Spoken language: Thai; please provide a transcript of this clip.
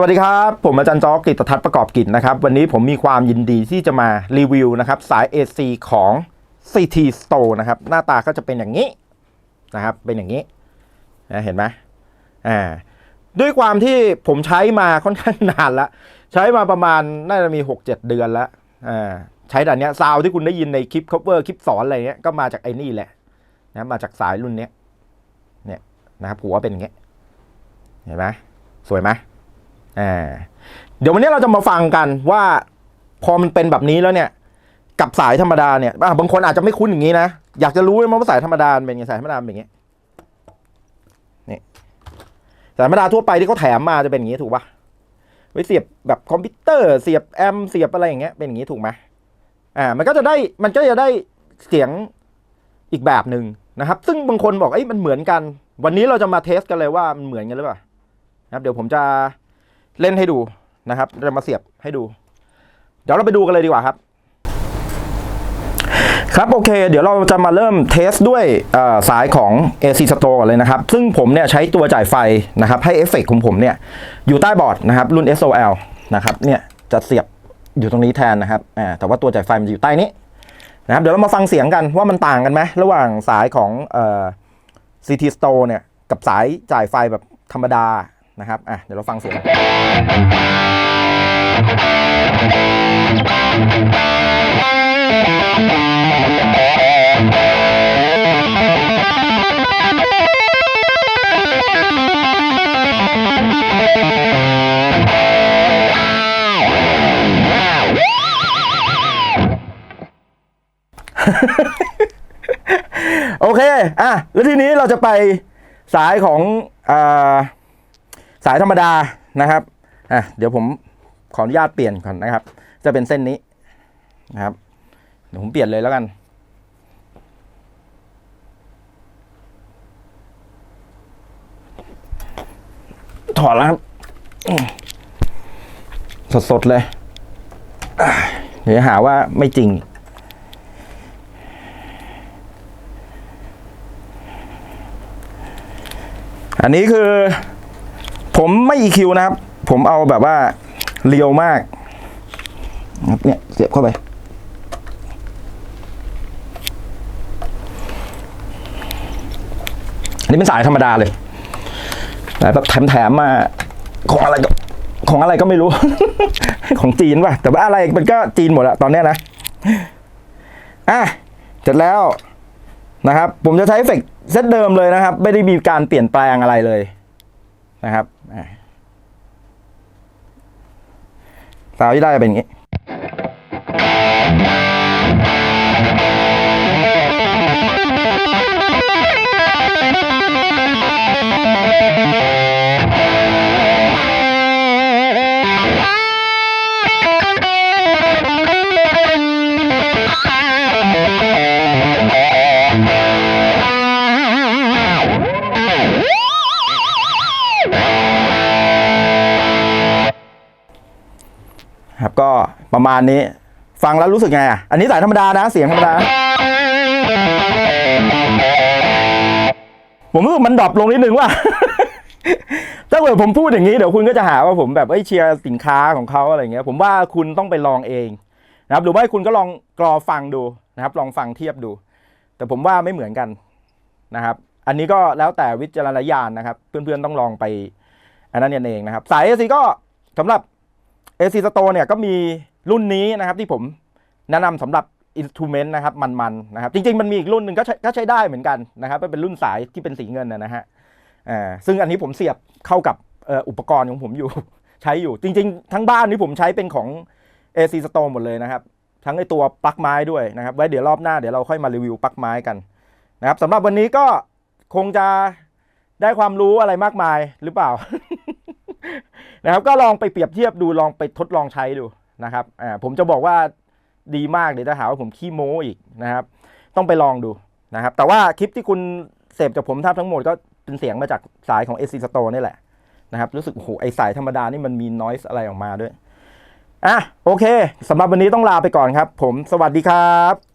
วัสดีครับ ผมอาจารย์จอกกิตทัศน์ประกอบกิจนะครับ วันนี้ผมมีความยินดีที่จะมารีวิวนะครับ สาย AC ของ CT Store นะครับ หน้าตาก็จะเป็นอย่างนี้นะครับ เป็นอย่างนี้นะเห็นไหมอ่าด้วยความที่ผมใช้มาค่อนข้างนานล้วใช้มาประมาณน่าจะมี 6-7 เดือนแล้วอ่าใช้แต่เนี้ยซาวที่คุณได้ยินในคลิป cover คลิปสอนอะไรเงี้ยก็มาจากไอ้นี่แหละนะมาจากสายรุ่นเนี้ยเนี่ยนะครับหัวเป็นอย่างเงี้ยเห็นไหมสวยไหม อ่าเดี๋ยววันนี้เราจะมาฟังกันว่าพอมันเป็นแบบนี้แล้วเนี่ย กับสายธรรมดาเนี่ยบางคนอาจจะไม่คุ้นอย่างนี้นะ อยากจะรู้ไหมว่าสายธรรมดาเป็นไงสายธรรมดาเป็นอย่างนี้นี่สายธรรมดาทั่วไปที่เขาแถมมาจะเป็นอย่างนี้ถูกปะไว้เสียบแบบคอมพิวเตอร์ เสียบแอมเสียบอะไรอย่างเงี้ยเป็นอย่างนี้ถูกไหมอ่า มันก็จะได้มันก็จะได้เสียงอีกแบบหนึ่งนะครับ ซึ่งบางคนบอกเอ้ยมันเหมือนกัน วันนี้เราจะมาเทสกันเลยว่ามันเหมือนกันหรือเปล่านะครับ เดี๋ยวผมจะ เล่นให้ดูนะครับจะมาเสียบให้ดู เดี๋ยวเราไปดูกันเลยดีกว่าครับ ครับโอเค เดี๋ยวเราจะมาเริ่มเทสด้วยสายของ AC Store ก่อนเลยนะครับ ซึ่งผมเนี่ยใช้ตัวจ่ายไฟนะครับ ให้เอฟเฟกต์ของผมเนี่ยอยู่ใต้บอร์ดนะครับ รุ่น SOL นะครับเนี่ยจะเสียบอยู่ตรงนี้แทนนะครับแต่ว่าตัวจ่ายไฟมันจะอยู่ใต้นี้นะครับเดี๋ยวเรามาฟังเสียงกันว่ามันต่างกันไหมระหว่างสายของเอ่อ CT Store เนี่ยกับสายจ่ายไฟแบบธรรมดา นะครับอะเดี๋ยวเราฟังเสียงโอเค อะ แล้วทีนี้เราจะไปสายของอ่า สายธรรมดานะครับอะเดี๋ยวผมขออนุญาตเปลี่ยนก่อนนะครับ จะเป็นเส้นนี้นะครับ เดี๋ยวผมเปลี่ยนเลยแล้วกัน ถอดแล้วครับสดๆเลยเดี๋ยวหาว่าไม่จริงอันนี้คือ ผมไม่ EQ นะครับ ผมเอาแบบว่าเรียวมากเนี่ยเสียบเข้าไป อันนี้เป็นสายธรรมดาเลยแต่แบบแถมๆมาของอะไรก็ของอะไรก็ไม่รู้ ของจีนป่ะ แต่ว่าอะไรมันก็จีนหมดอะตอนเนี้ยนะ อะ เสร็จแล้วนะครับ ผมจะใช้เอฟเฟกเซตเดิมเลยนะครับ ไม่ได้มีการเปลี่ยนแปลงอะไรเลย นะครับอะสาวที่ได้เป็นอย่างนี้ ครับก็ประมาณนี้ฟังแล้วรู้สึกไงอะอันนี้สายธรรมดานะเสียงธรรมดา ผมรู้สึกมันดรอปลงนิดนึงว่า ถ้าเกิดผมพูดอย่างนี้เดี๋ยวคุณก็จะหาว่าผมแบบเอ้ยเชียร์สินค้าของเขาอะไรเงี้ย ผมว่าคุณต้องไปลองเองนะครับหรือว่าคุณก็ลองกรอฟังดูนะครับ ลองฟังเทียบดู แต่ผมว่าไม่เหมือนกันนะครับ อันนี้ก็แล้วแต่วิจารณญาณนะครับ เพื่อนๆต้องลองไปอันนั้นเองนะครับ สาย AC ก็สำหรับ AC Store เนี่ยก็มีรุ่นนี้นะครับที่ผมแนะนำสำหรับอินสตูเมนต์นะครับมันๆนะครับจริงๆ มันมีอีกรุ่นหนึ่งก็ใช้ก็ใช้ได้เหมือนกันนะครับเป็นรุ่นสายที่เป็นสีเงินนะฮะอ่าซึ่งอันนี้ผมเสียบเข้ากับอ่ออุปกรณ์ของผมอยู่ ใช้อยู่จริง ๆ ทั้งบ้านนี้ผมใช้เป็นของ AC Store หมดเลยนะครับทั้งไอตัวปลั๊กไม้ด้วยนะครับ ไว้เดี๋ยวรอบหน้าเดี๋ยวเราค่อยมารีวิวปลั๊กไม้กันนะครับสำหรับวันนี้ก็คงจะได้ความรู้อะไรมากมายหรือเปล่า นะครับก็ลองไปเปรียบเทียบดูลองไปทดลองใช้ดูนะครับอ่าผมจะบอกว่าดีมากเดี๋ยวจะหาว่าผมขี้โม้อีกนะครับ ต้องไปลองดูนะครับ แต่ว่าคลิปที่คุณเสพจากผมแทบทั้งหมดก็เป็นเสียงมาจากสายของ AC Store นี่แหละนะครับรู้สึกโอ้โหไอสายธรรมดานี่มันมี noise อะไรออกมาด้วยอะโอเคสำหรับวันนี้ต้องลาไปก่อนครับ ผมสวัสดีครับ